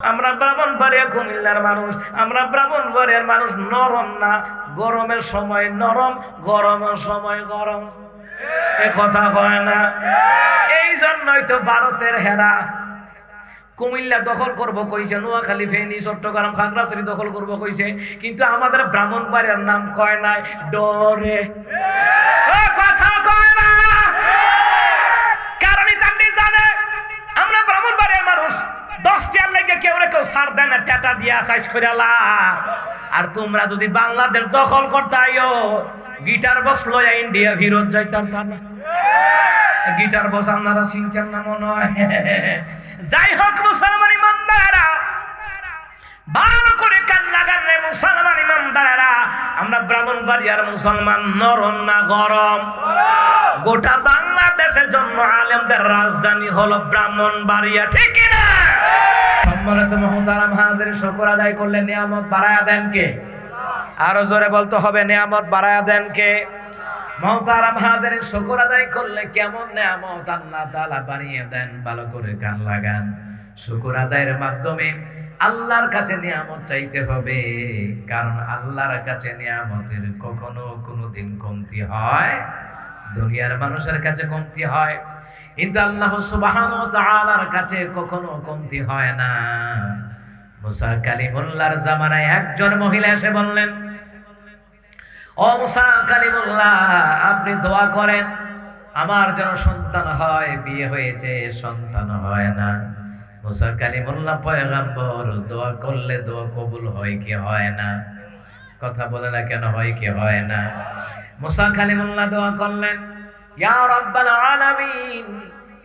আমরা ব্রাহ্মণ বাড়িয়া কুমিল্লার মানুষ, আমরা ব্রাহ্মণ বাড়িয়ার মানুষ নরম না। গরমের সময় নরম, গরমের সময় গরম। কথা কয় না? এই জন্যই তো ভারতের হেরা। কুমিল্লা দখল করব কইছে, নোয়াখালী, ফেনী, চট্টগ্রাম, খাগড়াছড়ি দখল করব কইছে, কিন্তু আমাদের ব্রাহ্মণ বাড়িয়ার নাম কয় নাই? ডরে। কথা কয় না কারণ ইতান্নি জানে আমরা ব্রাহ্মণ বাড়িয়ার মানুষ লেগে কেউ কেউ সার দেয় না, টাটা দিয়া সাইজ করে আর তোমরা যদি বাংলাদেশ দখল করতাইও গিটার বক্স লয়া ইন্ডিয়া ফিরত যাইতাম তা না। গিটার বস আপনারা চিনছেন না মনে হয়? যাই হোক, মুসলমান ইমানদারা ভালো করে কান লাগান রে মুসলমান ইমানদারেরা। আমরা ব্রাহ্মণ বাড়িয়ার মুসলমান নরম না গরম? গোটা বাংলাদেশের জন্য আলেমদের রাজধানী হলো ব্রাহ্মণ বাড়িয়া ঠিক না? সম্মানিত মহতারাম হাজির, শকর আদায় করলে নিয়ামত বাড়ায়া দেন কে? আরও জোরে বলতে হবে, নিয়ামত বাড়ায়া দেন কে? মহতারাম হাজির, শকর আদায় করলে কেমন নিয়ামত আল্লাহ তাআলা বানিয়ে দেন? ভালো করে কান লাগান। শুকর আদায়ের মাধ্যমে আল্লাহর কাছে নিয়ামত চাইতে হবে। কারণ আল্লাহর কাছে নিয়ামতের কখনো কোনো দিন কমতি হয়, দুনিয়ার মানুষের কাছে কমতি হয়। কিন্তু আল্লাহ সুবহান তাআলার কাছে কখনো কমতি হয় না। মুসা কালিমুল্লাহর জামানায় একজন মহিলা এসে বললেন, ও মুসা কালিমুল্লাহ, আপনি দোয়া করেন। আমার যেন সন্তান হয়, বিয়ে হয়েছে, সন্তান হয় না। মুসা কালিমুল্লাহ পয়গাম্বর, দোয়া করলে দোয়া কবুল হয় কি হয় না? কথা বলে না কেন হয় কি হয় না? মুসা কালিমুল্লাহ দোয়া করলেন? ইয়া রাব্বাল আলামিন,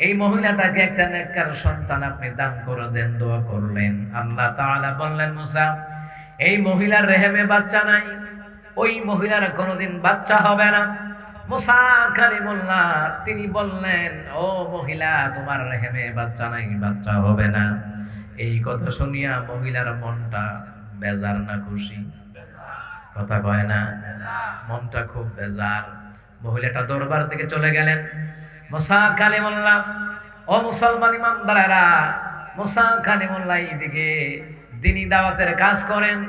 এই মহিলাটাকে একটা নেককার সন্তান আপনি দান করে দেন, দোয়া করলেন। আল্লাহ তাআলা বললেন, মুসা, এই মহিলার রেহেমে বাচ্চা নাই। ওই মহিলার কোনোদিন বাচ্চা হবে না। মুসা কালিমুল্লাহ, তিনি বললেন, ও মহিলা, তোমার রেহেমে বাচ্চা নাই, বাচ্চা হবে না। এই কথা শুনিয়া মহিলার মনটা বেজার না খুশি। কথা কয় না, মনটা খুব বেজার। মহিলাটা দরবার থেকে চলে গেলেন। মুসা কালিমুল্লাহ, ও মুসলমান ইমানদারেরা, মুসা কালিমুল্লাহ এইদিকে দিনী দাওয়াতের কাজ করেন।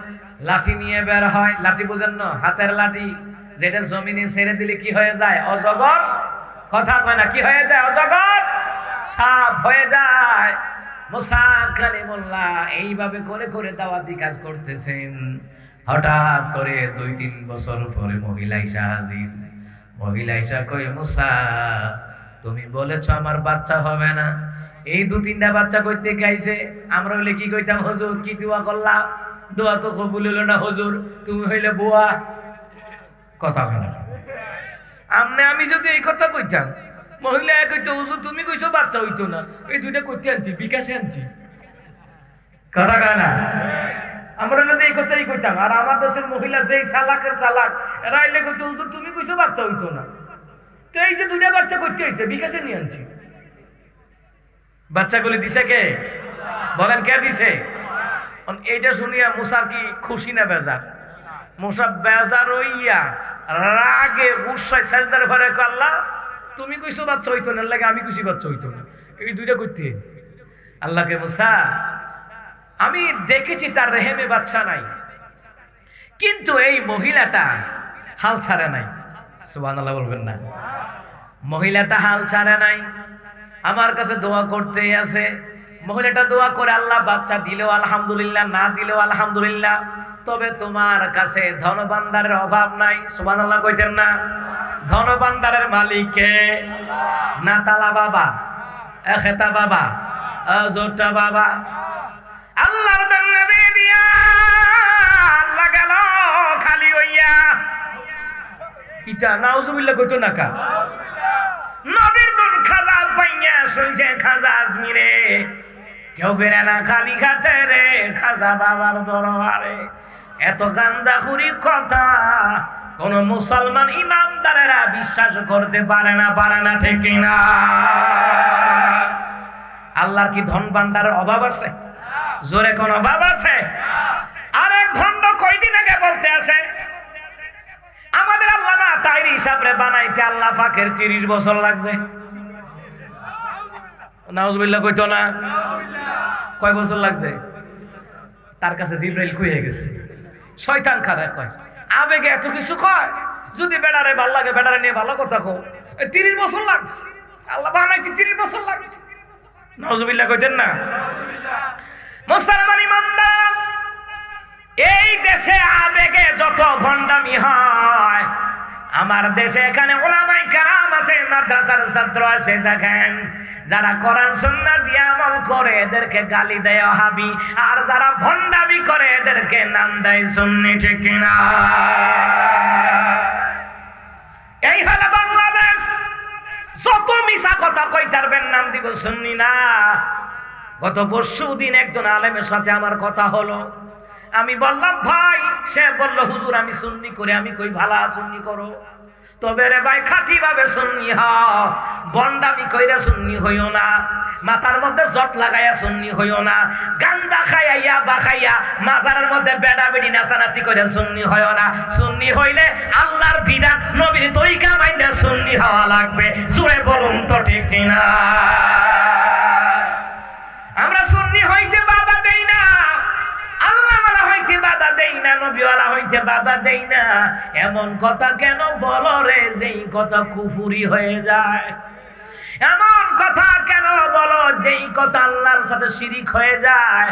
লাঠি নিয়ে বের হয়। লাঠি বুঝেন না, হাতের লাঠি। যেটা জমিনে ছেড়ে দিলে কি হয়ে যায়? অজগর? কথা কয় না, কি হয়ে যায়? অজগর? সাপ হয়ে যায়। মুসা কালিমুল্লাহ এইভাবে করে করে দাওয়াতি কাজ করতেছেন। হঠাৎ করে দুই, তিন বছর পরে মহিলা ইসা হাজির। মহিলা ইসা কই মুসা, তুমি বলেছ আমার বাচ্চা হবে না। এই দু, তিনটা বাচ্চা কইতে গাইছে। আমরা হইলে কি কইতাম, হজুর? কি দোয়া করলাম? দোয়া তো কবুল হইল না, হজুর। তুমি হইলে বুয়া। কথা বলা আমনে আমি যদি এই কথা কইতাম, মহিলা কইতো হুজুর, তুমি কইছো বাচ্চা হইতো না। এই দুইটা কইতে আনছি, বিকাশে আনছি। কথা কয় না? আমরা না এই কথাই কইতাম, আর আমার দেশের মহিলা যেই চালাকের চালাক, এরা এলে কইতো, হুজুর, তুমি কইছো বাচ্চা হইতো না। তো এই যে দুইটা বাচ্চা করতে হয়েছে বিকাশে নিয়ে আনছি। বাচ্চাগুলি দিছে কে? বলেন, কে দিছে? এইটা শুনিয়া মুসার কি খুশি না বেজার? মুসা বেজার হইয়া রাগে গুসায় সাজদার ঘরে আল্লাহ, তুমি কইছো বাচ্চা হইতো না লাগে আমি কইছি বাচ্চা হইতো না। এই দুইটা করতে আল্লাহকে মুসা আমি দেখেছি তার রেহেমে বাচ্চা নাই, কিন্তু এই মহিলাটা হাল ছাড়ে নাই। সুবান বলবেন না। মহিলাটা হাল ছাড়ে নাই। আমার কাছে দোয়া করতেই আছে। মহিলাটা দোয়া করে আল্লাহ বাচ্চা দিলেও আলহামদুলিল্লাহ, না দিলেও আলহামদুলিল্লাহ। তবে তোমার কাছে ধন ভান্ডারের অভাব নাই। সুবান আল্লাহ কইতেন না মালিক না তালা বাবা, এখেতা বাবা জোটা বাবা। আল্লাহর আল্লাহ গেল খালি হইয়া। ইটা নাউজুবিল্লাহ কইতো না কা? নবীর দুন খাজা পাইয়া শুনছে খাজা আজমিরে। কেউ ফেরে না খালি খাতে রে, খাজা বাবার দরবারে। এত গাঞ্জাখুরি কথা কোন মুসলমান ইমানদারেরা বিশ্বাস করতে পারে না পারে না, ঠিক না আল্লাহর কি ধন ভান্ডারের অভাব আছে? জোরে কোন অভাব আছে? আরেক ভণ্ড কয়দিন আগে বলতে আছে? আমাদের আল্লাহ না তাইর হিসাবে বানাইতে আল্লাহ পাকের তিরিশ বছর লাগছে। নাউজবিল্লা কইতো না? কয় বছর লাগছে? তার কাছে জিব্রাইল খুঁয়ে গেছে। শয়তান খারাপ কয়, আবেগে এত কিছু কয়? যদি বেড়ারে ভালো লাগে, বেড়ারে নিয়ে ভালো কথা কো তিরিশ বছর লাগছে। আল্লাহ বানাইছি, তিরিশ বছর লাগছে। নজবিল্লা কইতেন না? মুসলমান ইমানদার, এই দেশে আবেগে যত ভণ্ডামি হয় আমার দেশে এখানে ওলামাই কারাম আছে, মাদ্রাসার ছাত্র আছে, দেখেন। যারা কোরআন সুন্নাহ দিয়ে আমল করে, এদেরকে গালি দেয় হাবি আর যারা ভণ্ডামি করে, এদেরকে নাম দেয় সুন্নি, ঠিক কিনা? এই হলো বাংলাদেশ। যত মিশা কথা কই তারবেন নাম দিব শুননি না। গত পরশু দিন একজন আলেমের সাথে আমার কথা হলো। আমি বললাম, ভাই, সে বলল, হুজুর, আমি সুন্নি করে, আমি কই ভালা সুন্নি করো? তবে রে ভাই খাঁটি ভাবে সুন্নি হ বন্ডামি কইরা সুন্নি হইও না, মাথার মধ্যে জট লাগাইয়া সুন্নি হইও না গান্দা খাইয়া বা খাইয়া মাজারের মধ্যে বেড়া বেড়ি নাচানাচি করে সুন্নি হইও না। সুন্নি হইলে আল্লাহর বিধান, নবীর তরিকা মাইন্ডে সুন্নি হওয়া লাগবে। জুড়ে বলুন তো ঠিক কিনা? হইতে বাধা দেই না, নবীওয়ালা হইতে বাধা দেই না, এমন কথা কেন বলো রে? যেই কথা কুফুরি হয়ে যায়। এমন কথা কেন বলো? যেই কথা আল্লাহর সাথে শিরিক হয়ে যায়।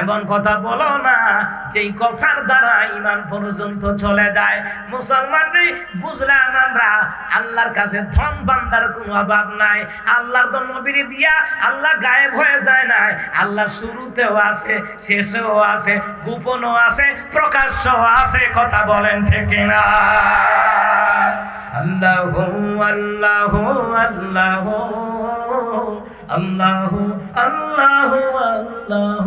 এমন কথা বলো না, যেই কথার দ্বারা ইমান পর্যন্ত চলে যায়। মুসলমান বুঝলাম আমরা, আল্লাহর কাছে ধন বান্দার কোনো অভাব নাই। আল্লাহর তো নবীর দিয়া আল্লাহ গায়েব হয়ে যায় নাই। আল্লাহ শুরুতেও আছে, শেষেও আছে, গোপনও আছে, প্রকাশ্যও আছে, কথা বলেন ঠিক না আল্লাহ আল্লাহ আল্লাহ আল্লাহ আল্লাহ আল্লাহ।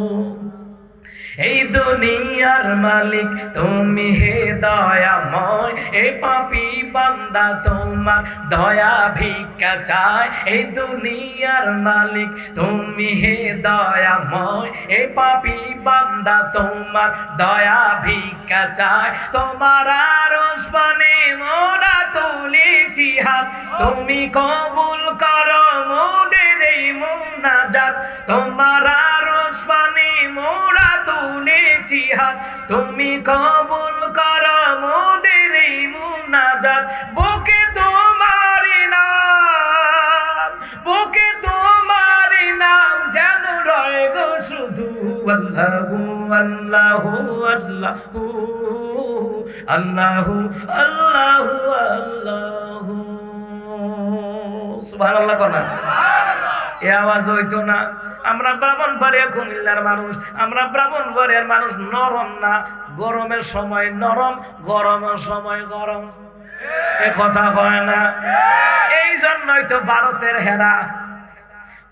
এই দুনিয়ার মালিক, তুমি হে দয়াময়। এই পাপি বান্দা, তোমার দয়া ভিক্ষা চায় এই দুনিয়ার মালিক, তুমি হে দয়াময়। এই পাপি বান্দা, তোমার দয়া ভিক্ষা চায় তোমার আরশ পানে মোরা তুলেছি হাত তুমি কবুল করো মোদের এই মুনাজাত। তোমার আরশ পানে মোরা তুলেছি হাত তুমি কবুল করো মোদের এই মুনাজাত। বুকে তোমার নাম, বুকে তোমার নাম যেন রয় গো শুধু আল্লাহু আল্লাহু আল্লাহু আল্লাহু আল্লাহু আল্লাহু। সুবহানাল্লাহ কনা এ আওয়াজ হইতো না। আমরা ব্রাহ্মণ বাড়িয়া কুমিল্লার মানুষ, আমরা ব্রাহ্মণ বাড়িয়ার মানুষ নরম না, গরমের সময় নরম, গরমের সময় গরম। এ কথা কয় না? এই জন্যই তো ভারতের হেরা।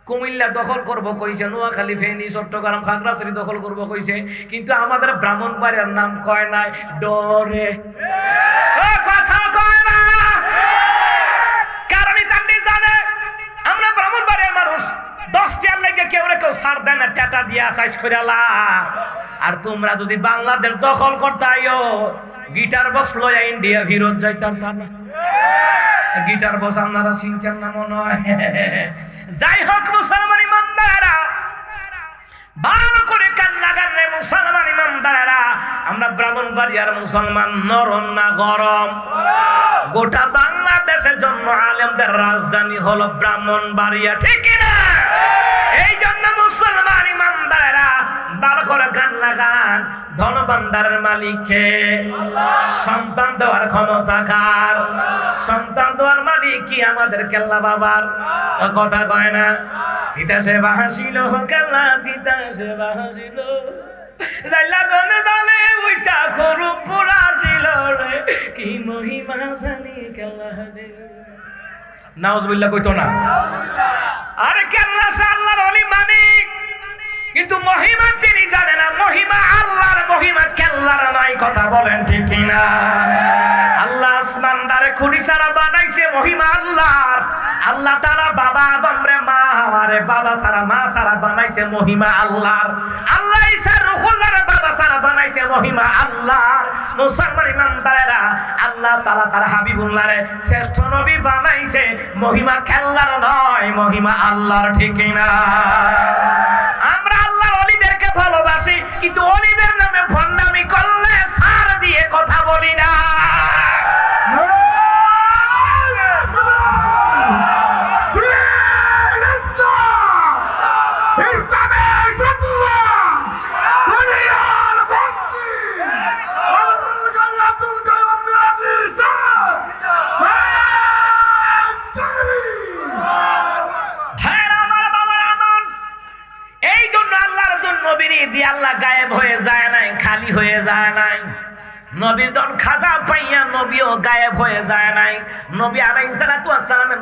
কুমিল্লা দখল করব কইছে, নোয়াখালী, ফেনী, চট্টগ্রাম, খাগড়াছড়ি দখল করব কইছে, কিন্তু আমাদের ব্রাহ্মণবাড়িয়ার নাম কয় নাই? ডরে। কথা কয় না কারণ আপনি জানে আমরা ব্রাহ্মণবাড়িয়ার মানুষ দশ চেয়ার লেগে কেউ রে কেউ সার দেয় না টাটা দিয়া সাইজ করে আর তোমরা যদি বাংলাদেশ দখল করতে আইও গিটার বক্স লইয়া ইন্ডিয়া ফিরত যাইতাম তা না। গিটার বস আপনারা চিনছেন না মনে হয়? যাই হোক, মুসলমান ইমানদারা ভালো করে কান লাগান রে মুসলমান ইমানদারেরা। আমরা ব্রাহ্মণবাড়িয়ার মুসলমান, নরম না গরম? গোটা বাংলাদেশের জন্য আলেমদের রাজধানী হলো ব্রাহ্মণবাড়িয়া, ঠিক না এই জন্য মুসলমান ইমানদারেরা ভালো করে গান লাগান। ধনভান্ডারের মালিককে। সন্তান দেওয়ার ক্ষমতা কার? সন্তান দেওয়ার মালিক কি আমাদের কেল্লা বাবার? কথা কয় না। বাহাসিল কেল্লা তিতাসে বাহাসিল জাইলা গনে দলে উইটা খরু পুরা ছিল রে। কি মহিমা জানি কেল্লা রে। নাউজুবিল্লাহ কইতো না। আরে কেল্লা সে আল্লাহর অলি মানিক কিন্তু মহিমা তিনি জানে না। মহিমা আল্লাহর মহিমা কেল্লার নাই কথা বলেন ঠিক কিনা? আল্লাহ আসমান দারে খুঁড়ি সারা বানাইছে মহিমা আল্লাহর। আল্লাহ তারা বাবা আদম রে, মা হাওয়ারে বাবা সারা মা সারা বানাইছে মহিমা আল্লাহর। আল্লাহ ঈসা রুহুল্লাহ রে বাবা ছাড়া বানাইছে মহিমা আল্লাহর। মুসলমান ইমানদারেরা আল্লাহ তাআলা তার হাবিবুল্লাহরে শ্রেষ্ঠ নবী বানাইছে। মহিমা খেল্লার নয়, মহিমা আল্লাহর ঠিক না আমরা আল্লাহর অলিদেরকে ভালোবাসি কিন্তু অলিদের নামে ভণ্ডামি করলে সার দিয়ে কথা বলি না।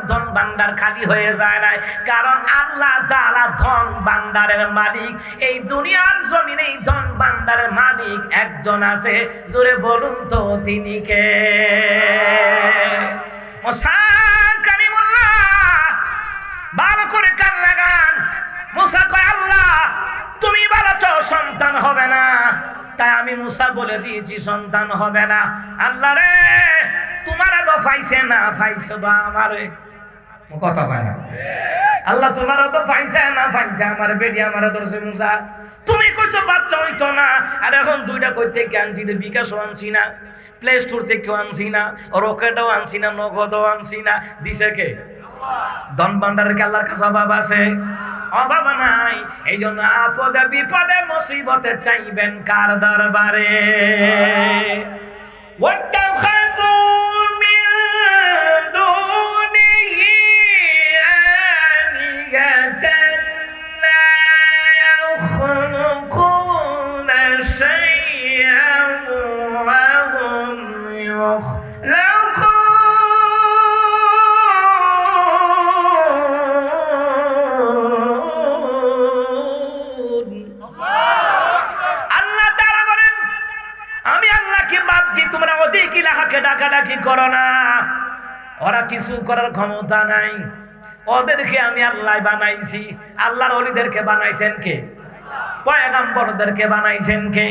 ধন ভান্ডার খালি হয়ে যায় কারণ আল্লাহ মালিক। এই দুনিয়ার এই ধন ভান্ডারের মালিক একজন আছে। জোরে বলুন তো তিনি কে? ভালো করে কান লাগান। আল্লাহ, তুমি বলেছ সন্তান হবে না। তাই আমি মুসা বলে দিয়েছি, সন্তান হবে না। আল্লাহ রে তোমারে তো পাইছে না, পাইছে বা আমারে। কথা কয় না। আল্লাহ তোমার তো পাইছে না, পাইছে আমার বেটি, আমার ধরছে মুসা। তুমি কইছো বাচ্চা হইতো না, আর এখন দুইটা কই থেকে আনছি না বিকাশও আনছি না প্লে স্টোর থেকেও আনছি না রকেটও আনছি না, নগদও আনছি না। দিছে কে? দন ভান্ডারের কে আল্লাহর কাছে অভাব আছে? অভাব নাই। এই জন্য আপদে বিপদে মুসিবতে চাইবেন কার দরবারে? ওয়াটাখাযু ইলাহাকে করো না? ওরা কিছু করার ক্ষমতা নাই। ওদেরকে আমি আল্লাহ বানাইছি। আল্লাহর অলিদেরকে বানাইছেন কে? পয়গাম্বরদেরকে বানাইছেন কে?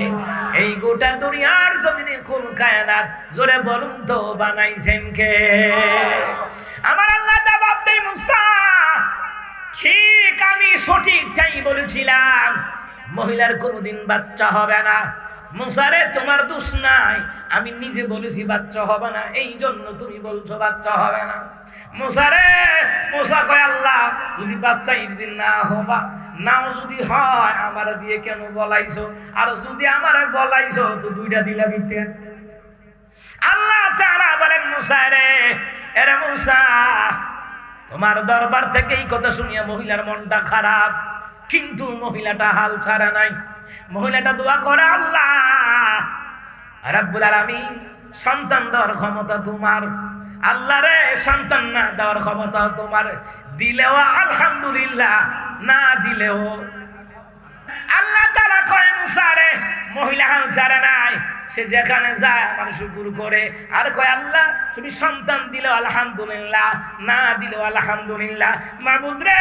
এই গোটা দুনিয়ার জমিনে কোন কায়নাত, জোরে বলুন তো, বানাইছেন কে? আমার আল্লাহ জবাব দেয় মুসা। ঠিক আমি সঠিকটাই বলেছিলাম। মহিলার কোনোদিন বাচ্চা হবে না। মুসারে, তোমার দোষ নাই। আমি নিজে বলেছি, বাচ্চা হবে না। এই জন্য তুমি বলছো, বাচ্চা হবে না। মুসারে, মুসা কয়, আল্লাহ, যদি বাচ্চা যদি না হবা, নাও যদি হয়, আমার দিয়ে কেন বলাইছো? আর যদি আমার বলাইছো, তো দুইটা দিলা দিতে। আল্লাহ তাআলা বলেন মুসা রে এরে মুসা, তোমার দরবার থেকে এই কথা শুনিয়া মহিলার মনটা খারাপ। কিন্তু মহিলাটা হাল ছাড়া নাই। মহিলাটা দোয়া করে, আল্লাহ সন্তান দেওয়ার ক্ষমতা তোমার। আল্লাহ রে, সন্তান না দেওয়ার ক্ষমতা তোমার। দিলেও আলহামদুলিল্লাহ, না দিলেও আল্লাহ তারা কয় মুসারে মহিলা হাল ছাড়ে নাই, সে যেখানে যায় আমার শুকুর করে। আর কয়, আল্লাহ, তুমি সন্তান দিলেও আলহামদুলিল্লাহ, না দিলেও আলহামদুলিল্লাহ। মাবুদ রে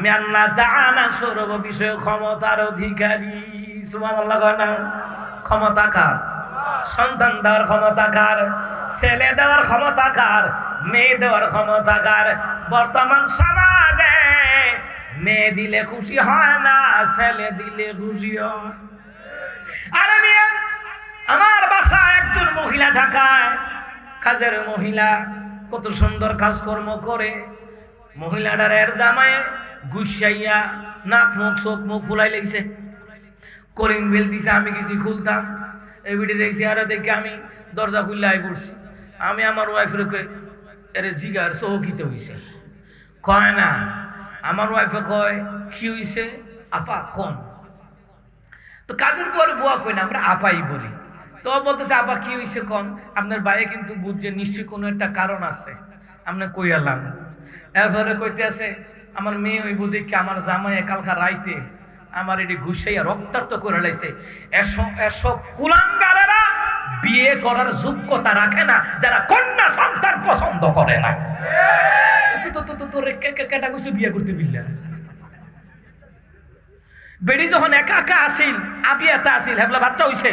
আমি আল্লাহ তাআলা সর্ব বিষয়ে ক্ষমতার অধিকারী। সুবহানাল্লাহ কয় না। ক্ষমতা কার? সন্তান দেওয়ার ক্ষমতা কার? ছেলে দেওয়ার ক্ষমতা কার? মেয়ে দেওয়ার ক্ষমতা কার? বর্তমান সমাজে মেয়ে দিলে খুশি হয় না, ছেলে দিলে খুশি হয়। আরে মিয়া, আমার বাসায় একজন মহিলা ঢাকায়, কাজের মহিলা, কত সুন্দর কাজকর্ম করে। মহিলাটার এর জামায় গুসাইয়া নাক, মুখ, চোখ, মুখ ফুলাই লেগেছে। কলিং বেল দিছে, আমি কিছু খুলতাম। ভিডিও দেখছি, আরে দেখে আমি দরজা খুললে আই পড়ছি আমি আমার ওয়াইফের এর জিগার, চৌকিতে হয়েছে কয় না, আমার ওয়াইফে কয়, কি হইছে? আপা কন তো কাজের পরে বুয়া কই না, আমরা আপাই বলি। তো বলতেছে, আপা, কি হইছে কন আপনার বাইরে কিন্তু বুঝছে, নিশ্চয়ই কোনো একটা কারণ আছে। আমরা কই আলাম এরপরে কইতে আছে আমার মেয়ে ওই বুদিকে আমার জামাই কালকা রাইতে আমার এটি ঘুষাইয়া রক্তাক্ত করে লাইছে। এসব কুলাঙ্গারেরা বিয়ে করার যোগ্যতা রাখে না, যারা কন্যা সন্তান পছন্দ করে না। বিয়ে বেড়ি যখন একা একা আবি হেবলা বাচ্চা হইছে,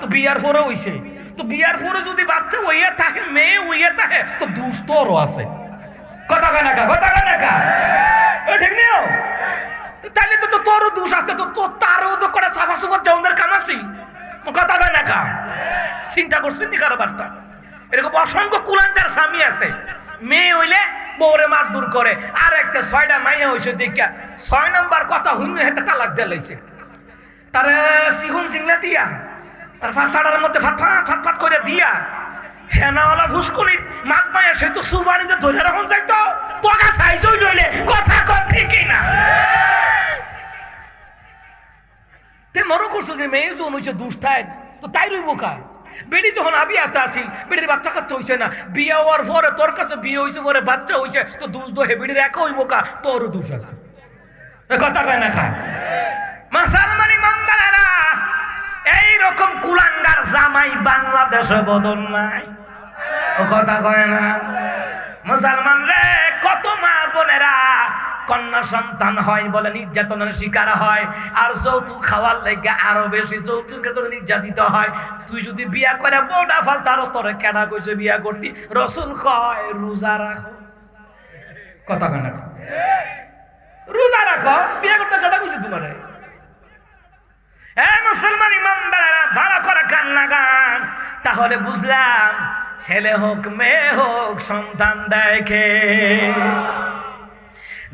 তো বিয়ার পরে হইছে। তো বিয়ার যদি বাচ্চা হইয়া থাকে, মেয়ে হইয়া থাকে, তো দুষ আছে। কথা কয় না কা কথা কয় কা ও ঠিক নিও তো তাইলে তো তোরও দোষ আছে, তো তোর তারও তো করে সাফা সুফার জৌনদের কামাসি কথা কয় না কা চিন্তা করছেন নি কারবারটা? এরকম অসংখ্য কুলাঙ্কার স্বামী আছে। মেয়ে হইলে বউরে মার দূর করে। আর একটা ছয়টা মাইয়া হইছে দেখা ছয় নম্বর কথা হুইনে হেতে তালাক দিয়ে লাইছে। তার সিহুন সিংলা দিয়া, তার ফাঁসাটার মধ্যে ফাট ফাট ফাট করে দিয়া ফেনাওয়ালা ফুসকুনিত মাত মায়া, সে তো সুবানিতে ধরে রাখুন যাইতো। তোকা সাইজই লইলে, কথা কর ঠিকই না। তে মনে করছ যে মেয়ে যখন হইছে দুষ্টায়, তো তাই রইব কা বেড়ি যখন আবি এত আসিল বেড়ির বাচ্চা কাচ্চা হইছে না, বিয়ে হওয়ার পরে তোর কাছে বিয়ে হইছে পরে বাচ্চা হইছে, তো দুষ দোহে বেড়ির একা হইব কা তোরও দোষ আছে। কথা কয় না খা জামাই বাংলাদেশে বদল নাই। ও কথা কয় না? মুসলমান রে, কত মা বোনেরা কন্যা সন্তান হয় বলে নির্যাতনের শিকার হয়, আর যৌতুক খাওয়ার লেগে আরও বেশি যৌতুকের তোর নির্যাতিত হয়। তুই যদি বিয়া করে বউটা ফাল তার তোরে কেনা কইছে বিয়া করতি? রসুল কয়, রোজা রাখো। কথা কয় না? রোজা রাখো, বিয়া করতে কেনা কইছে তোমারে? হ্যাঁ মুসলমান ভালো করে লাগান তাহলে বুঝলাম, ছেলে হোক, মেয়ে হোক, সন্তান দেখে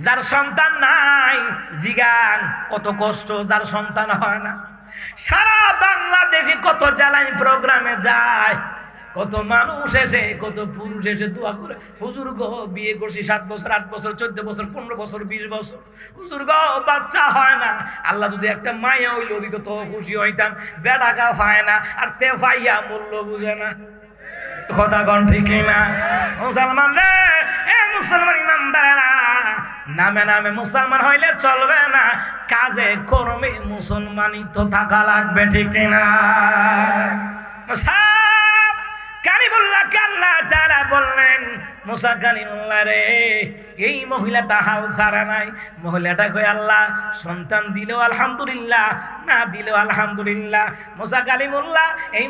যার সন্তান নাই, জিগান, কত কষ্ট, যার সন্তান হয় না। সারা বাংলাদেশে কত জ্বালাই প্রোগ্রামে যায় কত মানুষ এসে, কত পুরুষ এসে দোয়া করে, হুজুর গো, বিয়ে করছি সাত বছর, আট বছর, চোদ্দ বছর, পনেরো বছর, বিশ বছর। হুজুর গো, বাচ্চা হয় না। আল্লাহ যদি একটা মায়া হইল দিত তো খুশি হইতাম, বেড়া গা পায় না, আর তে ভাইয়া মূল্য বুঝে না। কথা কন ঠিক না মুসলমান রে, এ মুসলমান ইমানদারেরা, নামে নামে মুসলমান হইলে চলবে না। কাজে কর্মে মুসলমানই তো থাকা লাগবে ঠিক না কারিমুল্লাহকে আল্লাহ বললেন রে, এই হাল ছাড়া নাই। কই আল্লাহ, সন্তান দিলেও না দিলেও এই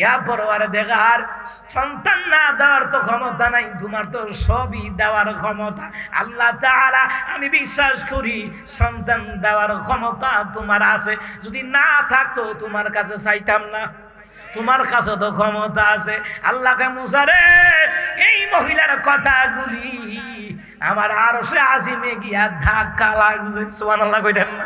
ইয়া সন্তান না দেওয়ার তো ক্ষমতা নাই, তোমার তো সবই দেওয়ার ক্ষমতা। আল্লাহ তাআলা, আমি বিশ্বাস করি, সন্তান দেওয়ার ক্ষমতা তোমার আছে। যদি না থাকতো, তোমার কাছে চাইতাম না। তোমার কাছে তো ক্ষমতা আছে। আল্লাহকে মুসারে এই মহিলার কথাগুলি আমার আরও সে আজিমে গিয়া ধাক্কা লাগছে। সোমান আল্লাহ কইতেন না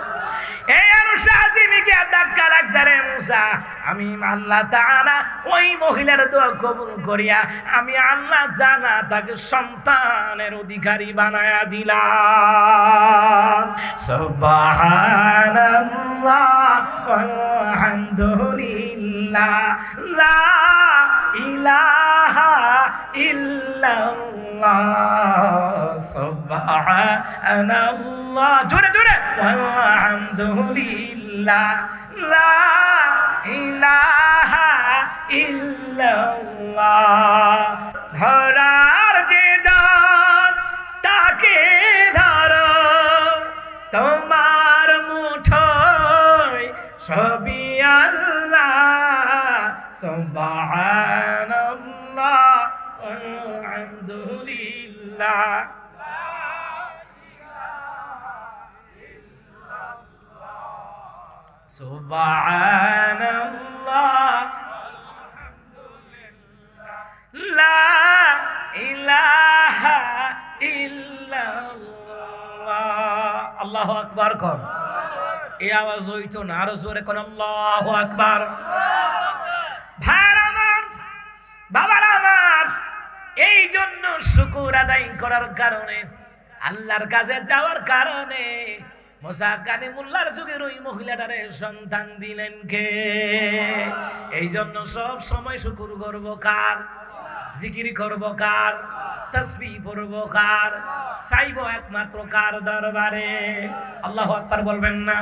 এই আরও সে আজিমে গিয়া ধাক্কা লাগছে রে মুসা। আমি আল্লাহ তাআলা ওই মহিলার দোয়া কবুল করিয়া আমি আল্লাহ জানা তাকে সন্তানের অধিকারী বানায়া দিলাম। সুবহানাল্লাহ আলহামদুলিল্লাহ লা ইলাহা ইল্লাল্লাহ সুবহানাল্লাহ। জোরে জোরে। আলহামদুলিল্লাহ লা ইলাহা ইল্লাল্লাহ। ধরার সুবহানাল্লাহ আলহামদুলিল্লাহ সুবহানাল্লাহ ইলাহা আকবার, কোন। এই আওয়াজ হইতো না, আরও জোরে কোন, আল্লাহু আকবার। বাবার আমার এই জন্য শুকুর আদায় করার কারণে, আল্লাহর কাছে যাওয়ার কারণে মোসা কানিমুল্লার যুগের ওই মহিলাটারে সন্তান দিলেন কে? এই জন্য সব সময় শুকুর করব কার? জিকির করব কার? তসবি পড়ব কার? চাইব একমাত্র কার দরবারে? আল্লাহ আকবার বলবেন না।